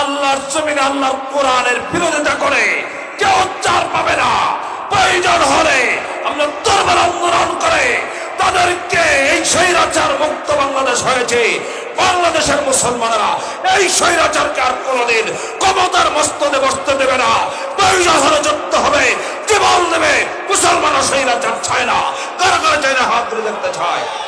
আল্লাহর জমিনে আল্লাহর কোরআনের বিরোধিতা করে কেউ চার পাবে না। প্রয়োজন হলে আমরা দরবার আন্দোলন করে তাদেরকে এই স্বৈরাচার মুক্ত বাংলাদেশ হয়েছে। বাংলাদেশের মুসলমানরা এই স্বৈরাচারকে আর কোনোদিন ক্ষমতার মস্তদে বসতে দেবে না। প্রয়োজন হলে যুদ্ধ হবে, জীবন দেবে। মুসলমানরা স্বৈরাচার চায় না। কারা কারা চায় না হাত ধরে দেখতে চায়?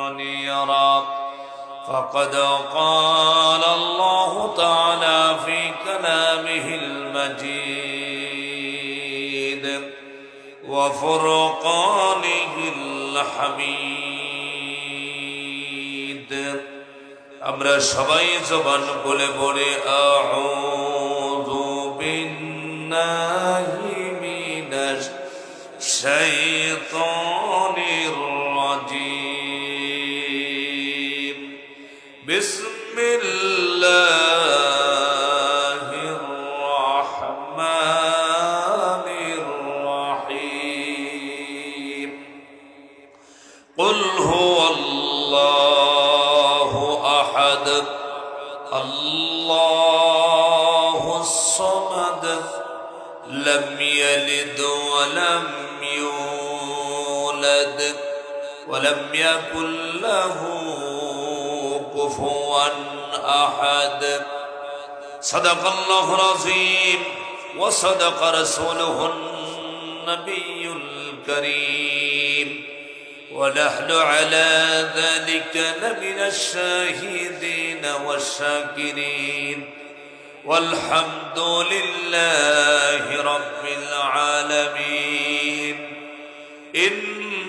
منيرا فقد قال الله تعالى في كلامه المجيد وفرقانه الحميد আমরা সবাই জবান বলে বলে আউযু বিল্লাহি মিনাশ শাইতানির يولد ولم يكن له كفوا أحد. صدق الله العظيم وصدق رسوله النبي الكريم. ونحن على ذلك لمن الشاهدين والشاكرين. والحمد لله رب العالمين. إن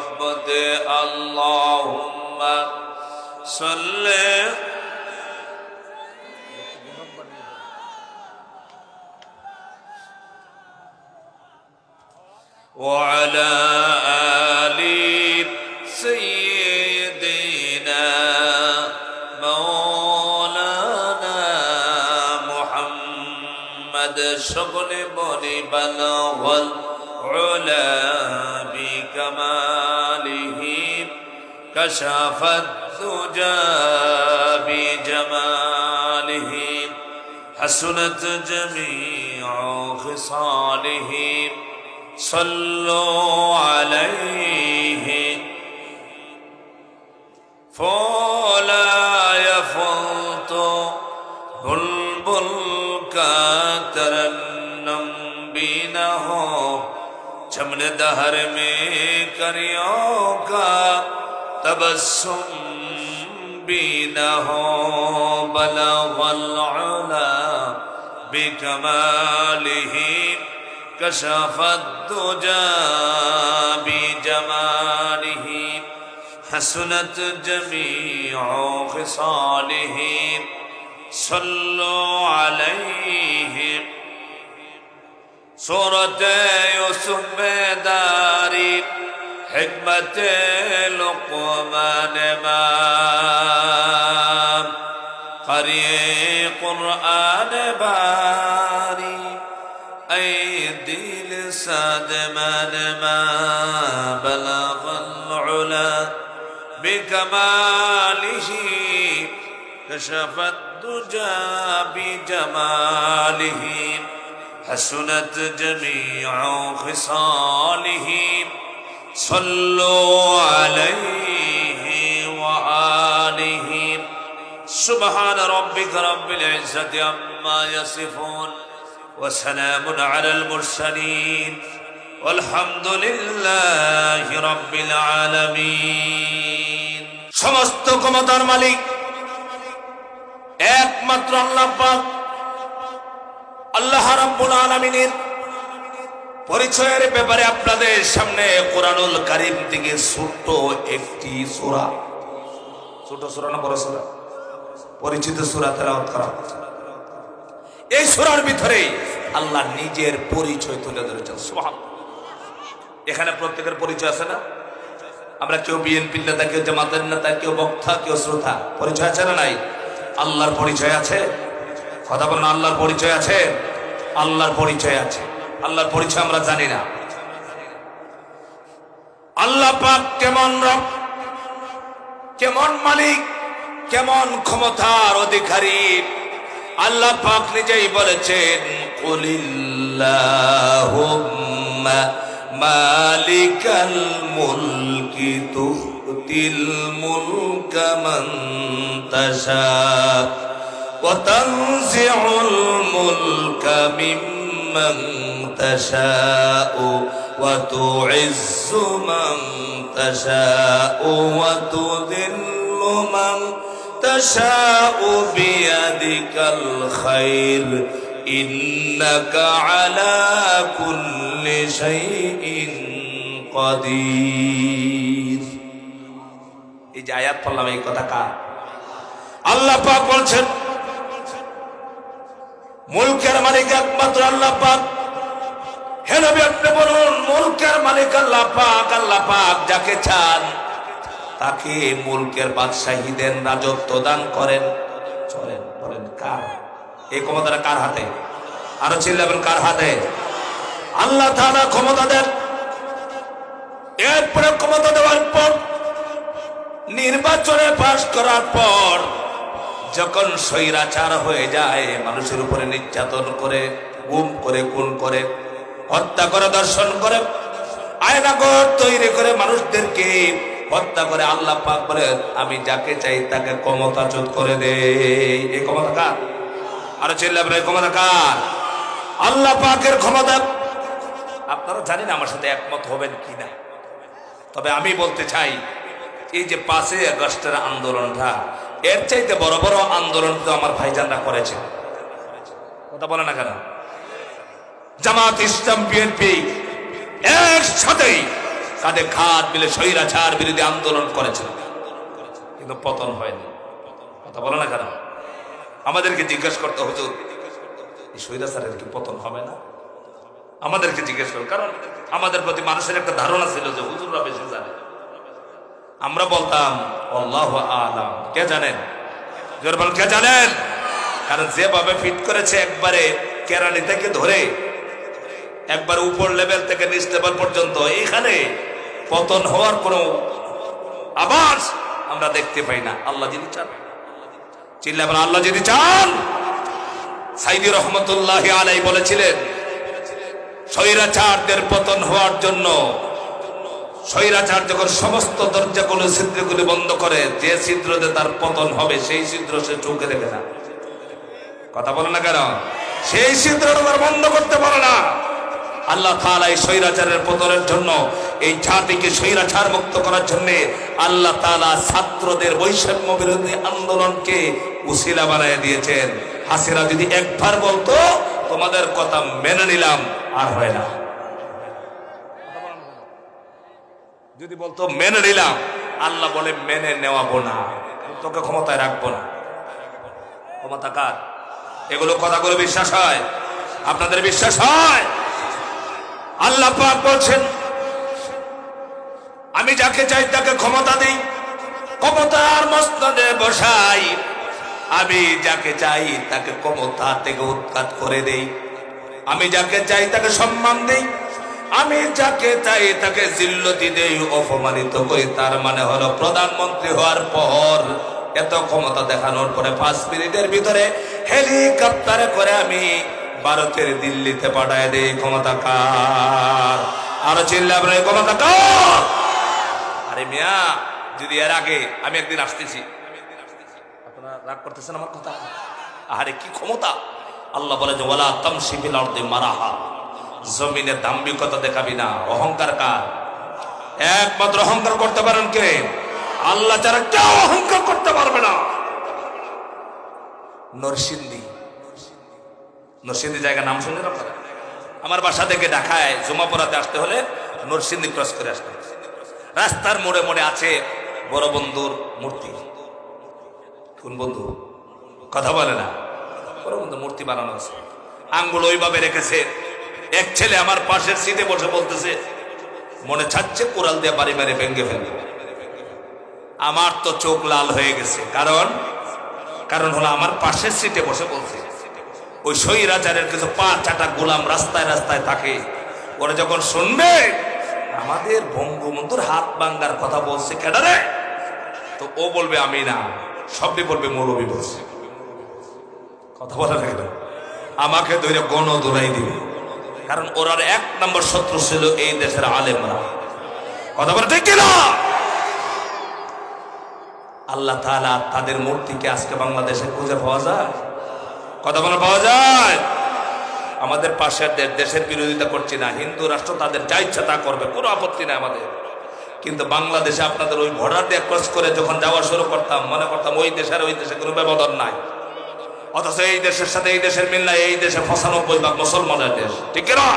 محبت اللهم صل. وعلى آل سيدنا مولانا محمد شغل بني بلغ العلا بكمال كشف الدجى بجماله حسنت جميع خصاله. صلوا عليه. فلا يفوت بلبل كترنم بينه چمن دهر کریوں کا تبسم ہو بلغ العلا بکمالہ كشف الدجى بجماله حسنت جميع خصاله صلوا عليه. صورت یوسف بیداری حکمت لقمان مام قری قرآن باری ای دل ساد من ما بلغ العلا. بكماله كشف الدجى بجماله حسنت جميع خصاله. صلوا عليه وآله سبحان ربك رب العزة عما يصفون وسلام على المرسلين والحمد لله رب العالمين সমস্ত ক্ষমতার মালিক একমাত্র আল্লাহ পাক আল্লাহ রাব্বুল আলামিনের পরিচয়ের ব্যাপারে আপনাদের সামনে কোরআনুল কারিম থেকে ছোট্ট একটি সূরা। ছোট সূরা না বড় সূরা? পরিচিত সূরা তেলাওয়াত করা। এই সূরার ভিতরে আল্লাহ নিজের পরিচয় তুলে ধরেছেন। এখানে প্রত্যেকের পরিচয় আছে না? আমরা কেউ বিএনপির নেতা, কেউ জামাতের নেতা, কেউ বক্তা, কেউ শ্রোতা, পরিচয় আছে না নাই? আল্লাহর পরিচয় আছে? কথা বলেন, আল্লাহর পরিচয় আছে? আল্লাহর পরিচয় আছে। আল্লাহর পরিচয় আমরা জানি না আল্লাহ পাক কেমন রব কেমন মালিক কেমন ক্ষমতার অধিকারী আল্লাহ পাক নিজেই বলেছেন কুলিল্লাহুম্মা মালিকাল মুলকি তুতিল মুলকা মান তাশা وتنزع الملك ممن تشاء وتعز من تشاء وتذل من تشاء بيدك الخير إنك على كل شيء قدير এই যে আয়াত পড়লাম এই কথা কার আল্লাহ পাক বলছেন মুলকের মালিক একমাত্র আল্লাহ পাক। হে নবী, আপনি বলুন, মুলকের মালিক আল্লাহ পাক আল্লাহ পাক যাকে চান, তাকে মুলকের বাদশাহী দেন রাজত্ব দান করেন। চলেন, বলেন, কার? এই ক্ষমতাটা কার হাতে? আরও চিল্লাবেন, কার হাতে? আল্লাহ তাআলা ক্ষমতা দেন। এরপরে ক্ষমতা দেওয়ার পর, নির্বাচনে পাশ করার পর যখন স্বৈরাচার হয়ে যায়, মানুষের উপরে নির্যাতন করে, গুম করে, খুন করে, হত্যা করে, দর্শন করে আয়নাগর তৈরি করে মানুষদেরকে হত্যা করে, আল্লাহ পাক বলে, আমি যাকে চাই তাকে ক্ষমতাচ্যুত করে দে। এই ক্ষমতা কার? আরও চিল্লাবেন এই ক্ষমতা কার? আল্লাহ পাকের ক্ষমতা। আপনারা জানেন আমার সাথে একমত হবেন কি না? তবে আমি বলতে চাই, এই যে পাঁচই আগস্টের আন্দোলনটা এর চাইতে বড় বড় আন্দোলন তো আমার ভাইজানরা করেছে। কথা বলে না কেন? জামাত ইসলাম, বিএনপি একসাথেই কাঁধে খাত মিলে স্বৈরাচার বিরোধী আন্দোলন করেছিল কিন্তু পতন হয়নি। কথা বলে না কেন? আমাদেরকে জিজ্ঞেস করতে হুজুর স্বৈরাচারের কি পতন হবে না? আমাদেরকে জিজ্ঞেস করুন কারণ আমাদের প্রতি মানুষের একটা ধারণা ছিল যে হুজুররা বেশি জানে। আমরা বলতাম, আল্লাহ আলাম। কে জানেন? জোর কে জানেন? কারণ যেভাবে ফিট করেছে একবারে কেরানি থেকে ধরে, একবার উপর লেভেল থেকে নিচ লেভেল পর্যন্ত, এইখানে পতন হওয়ার কোনো আবাস আমরা দেখতে পাই না। আল্লাহ যদি চান। চিল্লাবেন আল্লাহ যদি চান। সাইদি রহমতুল্লাহ আলাই বলেছিলেন, স্বৈরাচারদের পতন হওয়ার জন্য স্বৈরাচার যখন সমস্ত দরজাগুলো ছিদ্রগুলি বন্ধ করে, যে ছিদ্রতে তার পতন হবে, সেই ছিদ্র সে চোখে দেবে না। কথা বলে না কেন? সেই ছিদ্রটা তার বন্ধ করতে পারে না। আল্লাহ তাআলা এই স্বৈরাচারের পতনের জন্য, এই জাতিকে স্বৈরাচার মুক্ত করার জন্য আল্লাহ তাআলা ছাত্রদের বৈষম্য বিরোধী আন্দোলনকে উসিলা বানিয়ে দিয়েছেন। হাসিনা যদি একবার বলতো, তোমাদের কথা মেনে নিলাম, আর হয় না। যদি বলতো, মেনে নিলাম। আল্লাহ বলে, মেনে নেওয়াবো না। তোকে ক্ষমতায় রাখব না। ক্ষমতা কার? এগুলো কথাগুলো বিশ্বাস হয়? আপনাদের বিশ্বাস হয়? আল্লাহ পাক বলছেন, আমি যাকে চাই তাকে ক্ষমতা দিই। ক্ষমতার মস্তদে বসাই। আমি যাকে চাই তাকে ক্ষমতা থেকে উৎখাত করে দেই। আমি যাকে চাই তাকে সম্মান দেই। আমি যাকে চাই তাকে জিল্লতি দেই, অপমানিত করি। তার মানে হলো প্রধানমন্ত্রী হওয়ার পর এত ক্ষমতা দেখানোর পরে পাঁচ মিনিটের ভিতরে হেলিকপ্টারে করে আমি ভারতের দিল্লিতে পাঠায় দেই ক্ষমতা কার। আরও চিল্লা আপনার ক্ষমতা কার? আরে মিয়া, যদি এর আগে আমি একদিন আসতেছি। আপনারা রাগ করতেছেন আমার কথা? আরে কি ক্ষমতা? আল্লাহ বলে যে ওয়ালা তামসি ফিল আরদি মারাহা। জমিনে দাম্ভিকতা দেখাবি না, অহংকার কার? একমাত্র অহংকার করতে পারেন কে? আল্লাহ যারা কেউ অহংকার করতে পারবে না। নরসিংদী। নরসিংদী জায়গা নাম শুনলেন আপনারা? আমার বাসা থেকে ঢাকায় জমা পড়াতে আসতে হলে নরসিংদী ক্রস করে আসতে রাস্তার মোড়ে মোড়ে আছে বড় বন্ধুর মূর্তি। কোন বন্ধু? কথা বলে না। বড় বন্ধু মূর্তি বানানো আছে। আঙ্গুল ওইভাবে রেখেছে। এক ছেলে আমার পাশের সিটে বসে বলতেছে, মনে ছাড়ছে কোরাল দিয়ে বাড়ি মেরে ভেঙ্গে ফেলবে। আমার তো চোখ লাল হয়ে গেছে। কারণ? কারণ হলো আমার পাশের সিটে বসে বলছে, ওই সৈরাচারের কিছু পা চাটা গোলাম রাস্তায় রাস্তায় থাকে। ওরা যখন শুনবে, আমাদের বঙ্গবন্ধুর হাত ভাঙ্গার কথা বলছে কেডারে তো ও বলবে, আমি না। সবই বলবে, মৌলবী বলছে। কথা বলা লাগে আমাকে ধরে গণ দৌড়াই দিবে। কারণ ওরার এক নম্বর শত্রু ছিল এই দেশের আলেমরা। কথা বলে ঠিক কিনা? আল্লাহ তাআলা তাদের মূর্তিকে আজকে বাংলাদেশে খুঁজে পাওয়া যায়। কথা বলে পাওয়া যায়। আমাদের পাশের দেশের বিরোধিতা করছি না। হিন্দু রাষ্ট্র তাদের যা ইচ্ছা তা করবে, কোনো আপত্তি নাই আমাদের। কিন্তু বাংলাদেশে আপনাদের ওই ভোটার দিয়ে ক্রস করে যখন যাওয়া শুরু করতাম, মনে করতাম ওই দেশের ওই দেশে কোনো ব্যবধান নাই। অথচ এই দেশের সাথে এই দেশের মিল নাই, এই দেশে পঁচানব্বই ভাগ মুসলমানের দেশ। ঠিক না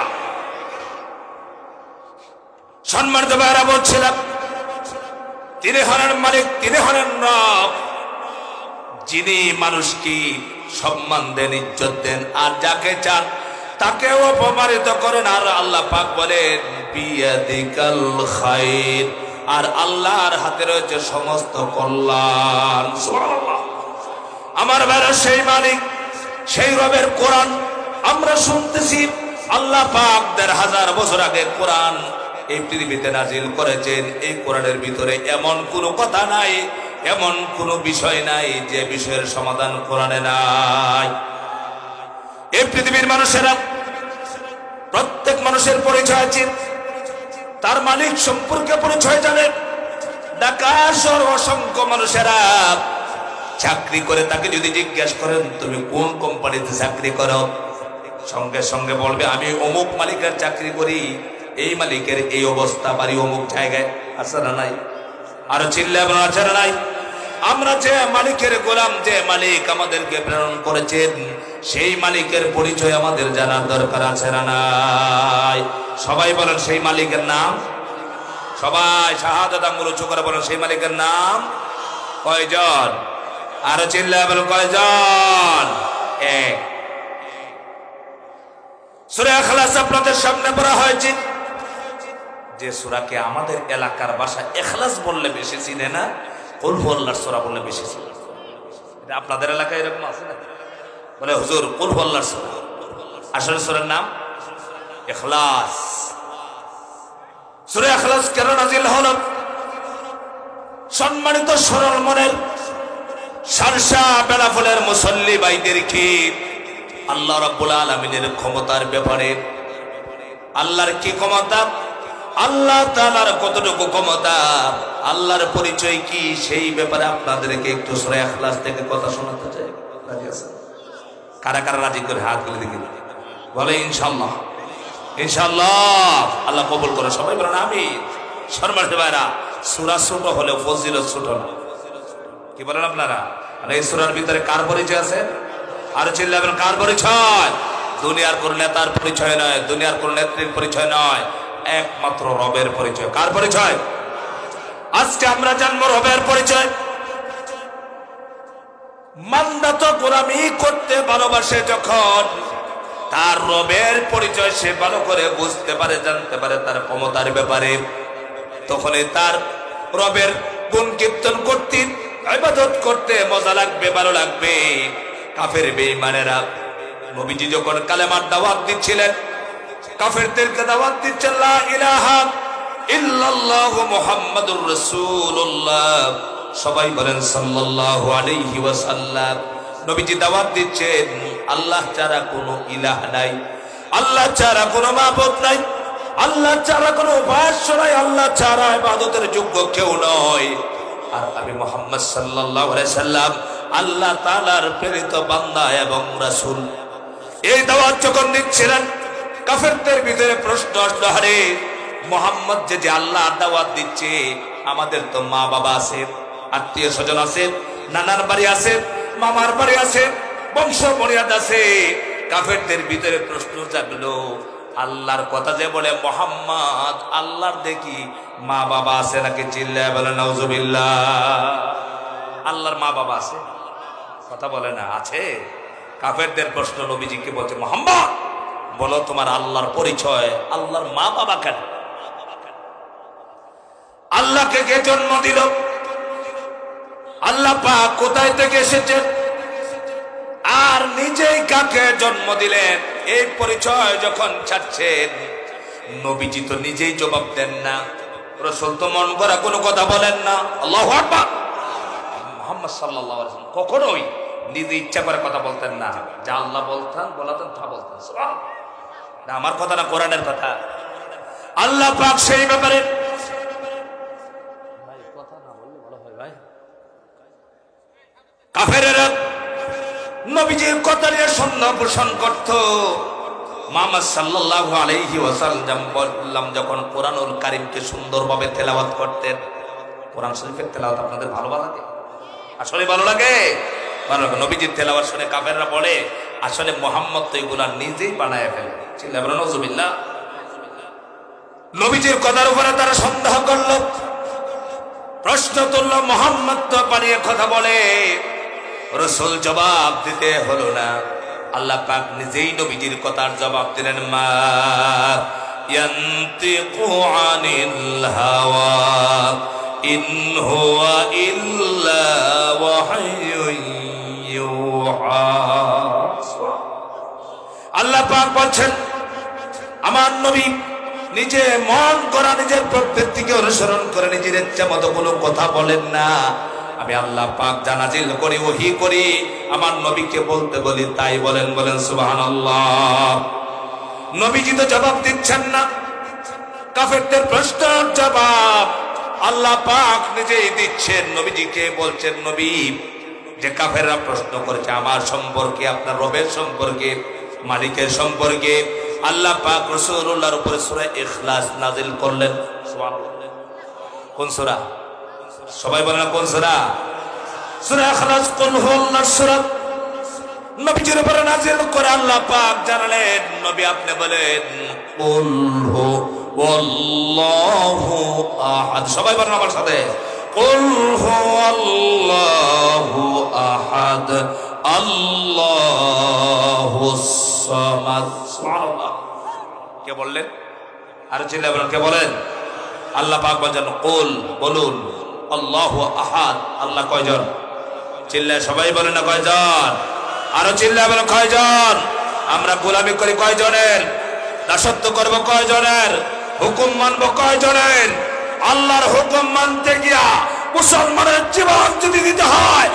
সম্মানিত ভাইরা বলছিলাম তিনি হলেন মালিক তিনি হলেন রব, যিনি মানুষকে সম্মান দেন, ইজ্জত দেন, আর যাকে চান তাকেও অপমানিত করেন। আর আল্লাহ পাক বলেন আর আল্লাহর হাতে রয়েছে সমস্ত কল্যাণ। আমার বেড়া সেই মালিক, সেই রবের কোরআন। আমরা শুনতেছি আল্লাহ পাক দেড় হাজার বছর আগে কোরআন এই পৃথিবীতে নাজিল করেছেন। এই কোরআনের ভিতরে এমন কোনো কথা নাই, এমন কোনো বিষয় নাই যে বিষয়ের সমাধান কোরআনে নাই। এই পৃথিবীর মানুষেরা, প্রত্যেক মানুষের পরিচয় আছে। তার মালিক সম্পর্কে পরিচয় জানেন। ঢাকা অসংখ্য মানুষেরা। চাকরি করে তাকে যদি জিজ্ঞেস করেন, তুমি কোন কোম্পানিতে চাকরি করো? সঙ্গে সঙ্গে বলবে, আমি অমুক মালিকের চাকরি করি। এই মালিকের এই অবস্থা, বাড়ি অমুক জায়গায় আছে না নাই? আরও চিল্লা আছে না নাই? আমরা যে মালিকের গোলাম, যে মালিক আমাদেরকে প্রেরণ করেছেন, সেই মালিকের পরিচয় আমাদের জানার দরকার আছে না নাই? সবাই বলেন, সেই মালিকের নাম? সবাই শাহাদাত আঙ্গুল উঁচু করে বলেন, সেই মালিকের নাম? কয়জন? আরও চিল্লা বলেন, কয়জন? এক। সুরা খালাস আপনাদের সামনে পড়া হয়েছে। যে সুরাকে আমাদের এলাকার ভাষা এখলাস বললে বেশি চিনে না কুলহল্লার সুরা বললে বেশি চিনে। এটা আপনাদের এলাকায় এরকম আছে না? বলে, হুজুর কুলহল্লার সুরা। আসলে সুরের নাম এখলাস সুরে এখলাস কেন নাজিল হল? সম্মানিত সরল মনের সারসা বেলাফলের মুসল্লি বাইদেরকে আল্লাহ রাব্বুল আলামিনের ক্ষমতার ব্যাপারে। আল্লাহর কি ক্ষমতা? আল্লাহ তাআলার কতটুকু ক্ষমতা? আল্লাহর পরিচয় কি? সেই ব্যাপারে আপনাদেরকে একটু সূরা থেকে কথা শোনাতে চাই। কারা কারা রাজি করে হাত তুলে দেখি। বলে ইনশাল্লাহ ইনশাল্লাহ আল্লাহ কবুল করে সবাই বলেন আমি শর্মার ভাইরা, সূরা ছোট হলেও ফজিলত ছোট না। কি বলেন আপনারা? আর এই সুরার ভিতরে কার পরিচয় আছে? আর চিল্লাবেন কার পরিচয়? দুনিয়ার কোন নেতার পরিচয় নয়, দুনিয়ার কোন নেত্রীর পরিচয় নয়, একমাত্র রবের পরিচয়। কার পরিচয়? আজকে আমরা জানব রবের পরিচয়। মান্দা তো গোলামি করতে ভালোবাসে যখন, তার রবের পরিচয় সে ভালো করে বুঝতে পারে, জানতে পারে তার ক্ষমতার ব্যাপারে। তখনই তার রবের গুণ কীর্তন করতে ইবাদত করতে মজা লাগবে, ভালো লাগবে। কাফের বেঈমানেরা নবীজি যখন কালেমার দাওয়াত দিচ্ছিলেন, কাফেরদেরকে দাওয়াত দিচ্ছেন, লা ইলাহা ইল্লাল্লাহু মুহাম্মাদুর রাসূলুল্লাহ। সবাই বলেন, সাল্লাল্লাহু আলাইহি ওয়াসাল্লাম। নবীজি দাওয়াত দিচ্ছেন, আল্লাহ ছাড়া কোনো ইলাহ নাই। আল্লাহ ছাড়া কোনো মাবুদ নাই। আল্লাহ ছাড়া কোনো উপাস্য নাই। আল্লাহ ছাড়া ইবাদতের যোগ্য কেউ নয়। আর আমি মোহাম্মদ আলাইহি সাল্লাম আল্লাহ তাআলার প্রেরিত বান্দা এবং রাসূল। এই দাওয়াত যখন দিচ্ছিলেন, কাফেরদের ভিতরে প্রশ্ন আসলো হারে মোহাম্মদ যে যে আল্লাহ দাওয়াত দিচ্ছে, আমাদের তো মা বাবা আছে, আত্মীয় স্বজন আছে, নানার বাড়ি আছে, মামার বাড়ি আছে, বংশ মর্যাদ আছে। কাফেরদের ভিতরে প্রশ্ন জাগলো আল্লাহর কথা যে বলে, মোহাম্মদ, আল্লাহর দেখি মা বাবা আছে নাকি? চিল্লায় বলে নজুবিল্লাহ আল্লাহর মা বাবা আছে? কথা বলে না, আছে। কাফেরদের প্রশ্ন নবীজিকে বলছে, মোহাম্মদ, বলো তোমার আল্লাহর পরিচয়, আল্লাহর মা বাবা কেন? আল্লাহকে কে জন্ম দিল? আল্লাহ পাক কোথায় থেকে এসেছেন? আর নিজেই কাকে জন্ম দিলেন? এই পরিচয় যখন ছাড়ছেন, নবীজি তো নিজেই জবাব দেন না। রসুল তো মন করা কোনো কথা বলেন না। আল্লাহ মোহাম্মদ সাল্লাহ কখনোই নিজে ইচ্ছা করে কথা বলতেন না। যা আল্লাহ বলতেন, বলাতেন, তা বলতেন। না, আমার কথা না কোরআনের কথা। আল্লাহ পাক সেই ব্যাপারে কাফেরেরা নবীজির কথা নিয়ে সন্দেহ পোষণ করত। মোহাম্মদ সাল্লাল্লাহু আলাইহি ওয়াসাল্লাম বললাম, যখন কোরআনুল কারিমকে সুন্দরভাবে তেলাওয়াত করতেন, কোরআন শরীফের তেলাওয়াত আপনাদের ভালো লাগে? আসলে ভালো লাগে? ভালো লাগে। নবীজির তেলাওয়াত শুনে কাফেররা বলে, আসলে মোহাম্মদ তো এগুলা নিজেই বানায় ফেলে। চিল্লা বলেন নজুবিল্লাহ নবীজির কথার উপরে তারা সন্দেহ করল। প্রশ্ন তুলল, মোহাম্মদ তো বানিয়ে কথা বলে রসুল জবাব দিতে হলো না। আল্লাহ পাক নিজেই নবীজির কথার জবাব দিলেন, মা আল্লাহ পাক বলছেন, আমার নবী নিজে মন করা নিজের প্রবৃত্তিকে অনুসরণ করে নিজের ইচ্ছা মতো কোনো কথা বলেন না। আমি আল্লাহ পাক জানাজিল করি, ওহি করি। আমার নবীকে বলতে বলি, তাই বলেন বলেন, সুবহানাল্লাহ। নবীজি তো জবাব দিচ্ছেন না। কাফেরদের প্রশ্নের জবাব আল্লাহ পাক নিজেই দিচ্ছেন। নবীজিকে বলছেন, নবী, যে কাফেররা প্রশ্ন করেছে, আমার সম্পর্কে, আপনার রবের সম্পর্কে, মালিকের সম্পর্কে, আল্লাহ পাক রসুল্লাহর উপরে সূরা ইখলাস নাজিল করলেন। কোন সূরা? সবাই বলেন না কোন সূরা? সূরা ইখলাস কুল হুয়াল্লাহর সূরা? নবীজির উপরে নাজিল করে আল্লাহ পাক জানালেন, নবী আপনি বলেন, কুল হু ওয়াল্লাহু আহাদ। সবাই বলেন আমার সাথে, কুল হু আল্লাহু আহাদ, আল্লাহু সামাদ। সুবহানাল্লাহ। কে বললেন? আর চিল্লা বলেন কে বলেন? আল্লাহ পাক বলেন, কুল, বলুন। আল্লাহু আহাদ। আল্লাহ কয়জন? চিল্লা সবাই বলেন না কয়জন? আরও চিল্লা বলেন কয়জন? আমরা গোলামি করি কয়জনের? দাসত্ব করব কয়জনের? হুকুম মানবো কয়জনের? আল্লাহর হুকুম মানতে গিয়া মুসলমানের জীবন যদি দিতে হয়,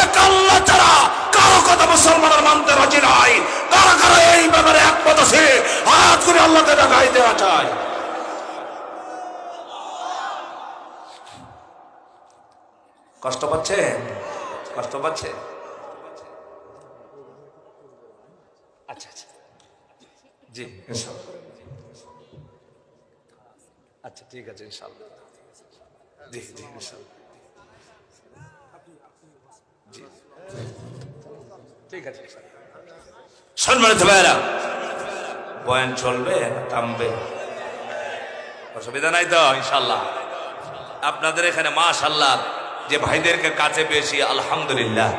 এক আল্লাহ ছাড়া কারও কথা মুসলমানের মানতে রাজি নাই। কারা কারা এই ব্যাপারে একমত আছে। হাত করে আল্লাহকে দেখাই দেওয়া চায় কষ্ট পাচ্ছে? কষ্ট পাচ্ছে? আচ্ছা আচ্ছা। জি আচ্ছা ঠিক আছে, ইনশাল্লাহ। জি জি জি। ঠিক আছে সম্মানিত ভাইরা বয়ান চলবে, থামবে। অসুবিধা নাই তো, ইনশাল্লাহ। আপনাদের এখানে মা মাশাল্লাহ। যে ভাইদেরকে কাছে পেয়েছি, আলহামদুলিল্লাহ।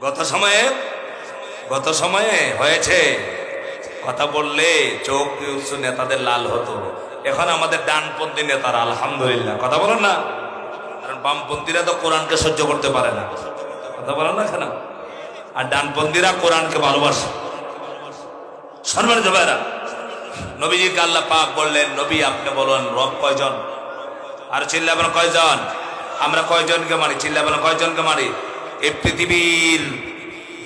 গত সময়ে গত সময়ে হয়েছে। কথা বললে চোখ উচ্চ নেতাদের লাল হতো। এখন আমাদের ডানপন্থী নেতারা, আলহামদুলিল্লাহ। কথা বলেন না। কারণ বামপন্থীরা তো কোরআনকে সহ্য করতে পারে না। কথা বলেন না কেন আর ডানপন্থীরা কোরআনকে ভালোবাসে। সম্মানিত ভাইরা নবীজিকে আল্লাহ পাক বললেন, নবী, আপনি বলুন, রব কয়জন? আর চিল্লাবেন কয়জন? আমরা কয়জনকে মারি? চিল্লাবেন কয়জনকে মারি? এই পৃথিবীর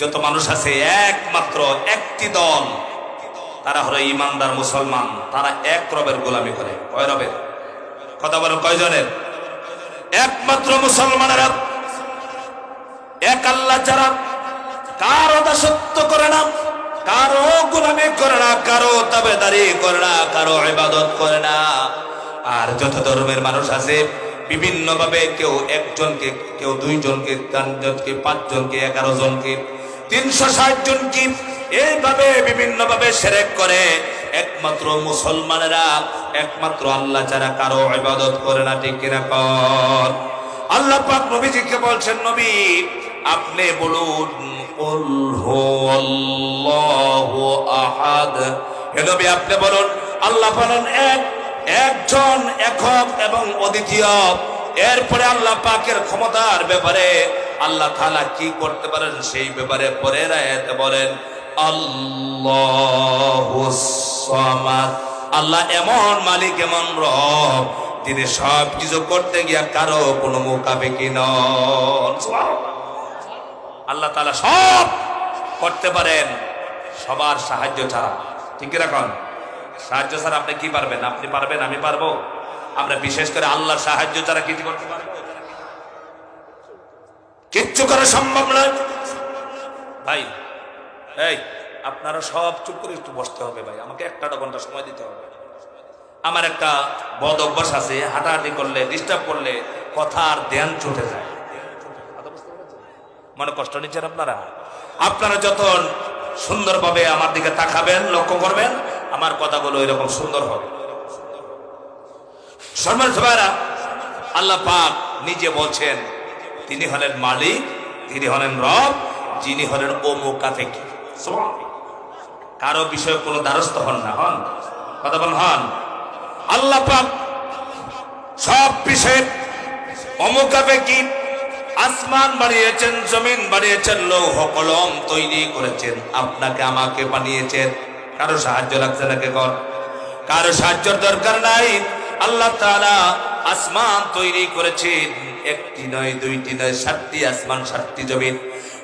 যত মানুষ আছে, একমাত্র একটি দল। তারা হলো ইমানদার মুসলমান। তারা এক রবের গোলামি করে। কয় রবের? কথা বলেন কয়জনের? একমাত্র মুসলমানেরা এক আল্লাহ যারা কারও দাসত্ব করে না, কারও গোলামি করে না, কারও তাবেদারি করে না, কারও ইবাদত করে না। আর যত ধর্মের মানুষ আছে বিভিন্ন ভাবে কেউ একজনকে, কেউ দুইজনকে, তিনজনকে, পাঁচজনকে এগারো জনকে তিনশো ষাট জনকে এইভাবে বিভিন্ন ভাবে সেরেক করে। একমাত্র মুসলমানেরা, একমাত্র আল্লাহ ছাড়া কারও ইবাদত করে না, ঠিক কিনা কর আল্লাহ পাক নবীজিকে বলছেন, নবী, আপনি বলুন, কুল হুয়াল্লাহু আহাদ। হে নবী, আপনি বলুন, আল্লাহ বলেন, এক একজন একক এবং অদ্বিতীয়। এরপরে আল্লাহ পাকের ক্ষমতার ব্যাপারে আল্লাহ তাআলা কি করতে পারেন সেই ব্যাপারে পরের আয়াতে বলেন আল্লাহুস সামাদ। আল্লাহ এমন মালিক, এমন রব তিনি সব কিছু করতে গিয়া কারও কোনো মোকাবেকি নন। আল্লাহ তালা সব করতে পারেন, সবার সাহায্য ছাড়া। ঠিক রাখুন সাহায্য ছাড়া আপনি কি পারবেন? আপনি পারবেন, আমি পারব। আমরা বিশেষ করে আল্লাহর সাহায্য ছাড়া কিছু করতে পারব? কিচ্ছু করা সম্ভব নয়। ভাই, এই, আপনারা সব চুপ করে একটু বসতে হবে ভাই। আমাকে একটা ঘণ্টা সময় দিতে হবে। আমার একটা বদ অভ্যাস আছে, হাঁটাহাঁটি করলে ডিস্টার্ব করলে কথা আর ধ্যান ছুটে যায়। মনে কষ্ট নিচ্ছেন আপনারা? আপনারা যত সুন্দরভাবে আমার দিকে তাকাবেন, লক্ষ্য করবেন আমার কথাগুলো এরকম সুন্দর হবে। সম্মান সবাইরা আল্লাহ পাক নিজে বলছেন, তিনি হলেন মালিক, তিনি হলেন রব, যিনি হলেন ও মোকাফেকি কারও বিষয়ে কোনো দ্বারস্থ হন না, হন? কথা বল হন? আল্লাহ পাক সব বিষয়ে অমুকাফেকি আসমান বানিয়েছেন, জমিন বানিয়েছেন, লৌহ কলম তৈরি করেছেন, আপনাকে আমাকে বানিয়েছেন। কারো সাহায্য লাগছে নাকি কর কারো সাহায্যের দরকার নাই আল্লাহ তাআলা আসমান তৈরি করেছেন একটি নয় দুইটি নয় সাতটি আসমান সাতটি জমিন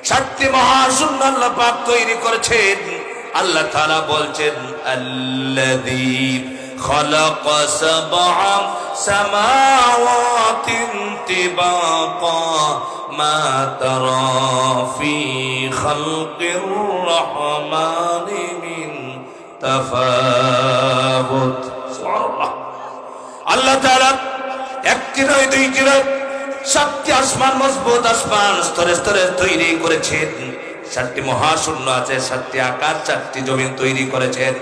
সাতটি মহাশূন্য আল্লাহ পাক তৈরি করেছেন আল্লাহ তাআলা বলছেন আল্লাযী خلق سبع سماوات طباقا ما ترى في خلق الرحمن من তাফাবুত সুবহানাল্লাহ। আল্লাহ তাআলা একটি নয় দুইটি নয় সাতটি আসমান, মজবুত আসমান স্তরে স্তরে তৈরি করেছেন। সাতটি মহাশূন্য আছে, সাতটি আকাশ চারটি জমিন তৈরি করেছেন।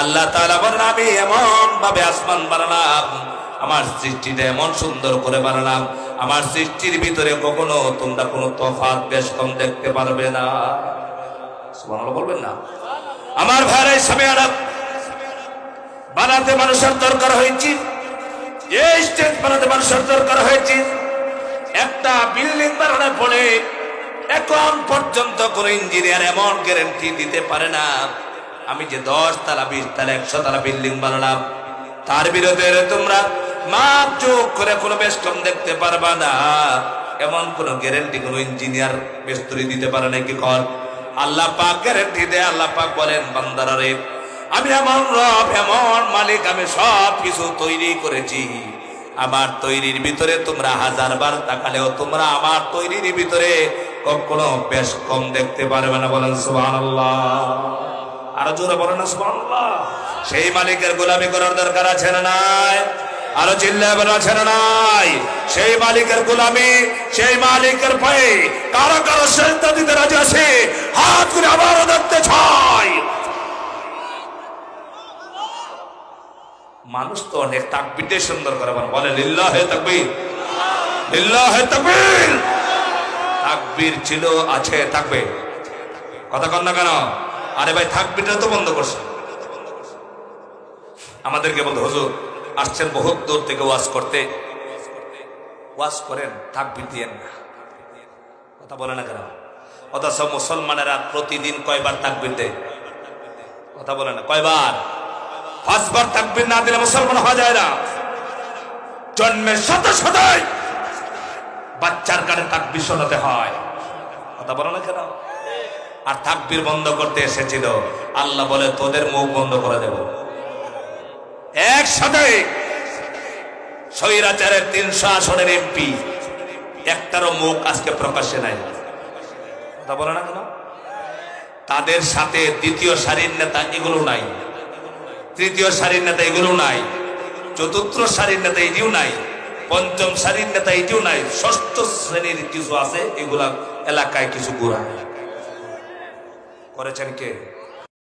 আল্লাহ তাআলা বলেন, আমি এমন ভাবে আসমান বানালাম, আমার সৃষ্টিটা এমন সুন্দর করে বানালাম, আমার সৃষ্টির ভিতরে কখনো তোমরা কোনো তফাৎ বেশ কম দেখতে পারবে না। বলবেন না। আমার ভাইরা সামিয়ারা বানাতে মানুষের দরকার হয়েছে। এই স্টেজ বানাতে মানুষের দরকার হয়েছে। একটা বিল্ডিং বানানোর পরে এখন পর্যন্ত কোন ইঞ্জিনিয়ার এমন গ্যারেন্টি দিতে পারে না। আমি যে দশ তালা, বিশ তালা, একশো তালা বিল্ডিং বানালাম, তার বিরুদ্ধে তোমরা মাপ চোখ করে কোনো বেশ কম দেখতে পারবা না। এমন কোন গ্যারেন্টি কোন ইঞ্জিনিয়ার বেস্তরি দিতে পারে না কি কর? আল্লাহ পাক গ্যারেন্টি দেয়, আল্লাহ পাক বলেন, বান্দারা রে, আমি এমন রব, এমন মালিক, আমি সব কিছু তৈরি করেছি। আমার তৈরির ভিতরে তোমরা হাজার বার তাকালেও তোমরা আমার তৈরির ভিতরে কখনো বেশ কম দেখতে পারবে না, বলেন সুবহানাল্লাহ। আরও জোরে বলেন না, সুবহানাল্লাহ। সেই মালিকের গোলামি করার দরকার আছে না নাই? আরও চিল্লা বলা ছেড়ে নাই? সেই মালিকের গোলামি, সেই মালিকের পায়ে কারও কারও শ্রেষ্ঠা দিতে রাজি আছে? হাত করে আবারও দেখতে ছয় মানুষ তো অনেক তাকবিতে সুন্দর করে বলে। লিল্লাহ তাকবির। লিল্লাহ তাকবির। তাকবির ছিল, আছে, থাকবে। কথা কন না কেন? আরে ভাই থাকবিটা তো বন্ধ করছে। আমাদেরকে বলতো, হুজুর আসছেন বহুত দূর থেকে ওয়াজ করতে। ওয়াজ করেন তাকবীর দিয়েন না। কথা বলে না কেন? অথচ মুসলমানেরা প্রতিদিন কয়বার তাকবীর দেয় কথা বলে না। কয়বার? পাঁচবার তাকবীর না দিলে মুসলমান হওয়া যায় না। জন্মের সাথে সাথে বাচ্চার কানে তাকবীর শোনাতে হয়। কথা বলে না কেন? আর তাকবীর বন্ধ করতে এসেছিল। আল্লাহ বলে, তোদের মুখ বন্ধ করে দেব। একসাথে স্বৈরাচারের তিনশো আসনের এমপি একটারও মুখ আজকে প্রকাশ্যে নাই। কথা বলে না কেন? তাদের সাথে দ্বিতীয় সারির নেতা এগুলো নাই। তৃতীয় সারির নেতা এগুলো নাই। চতুর্থ সারির নেতা এটিও নাই। পঞ্চম সারির নেতা এটিও নাই। ষষ্ঠ শ্রেণির কিছু আছে, এগুলা এলাকায় কিছু গুড়া করেছেন কে?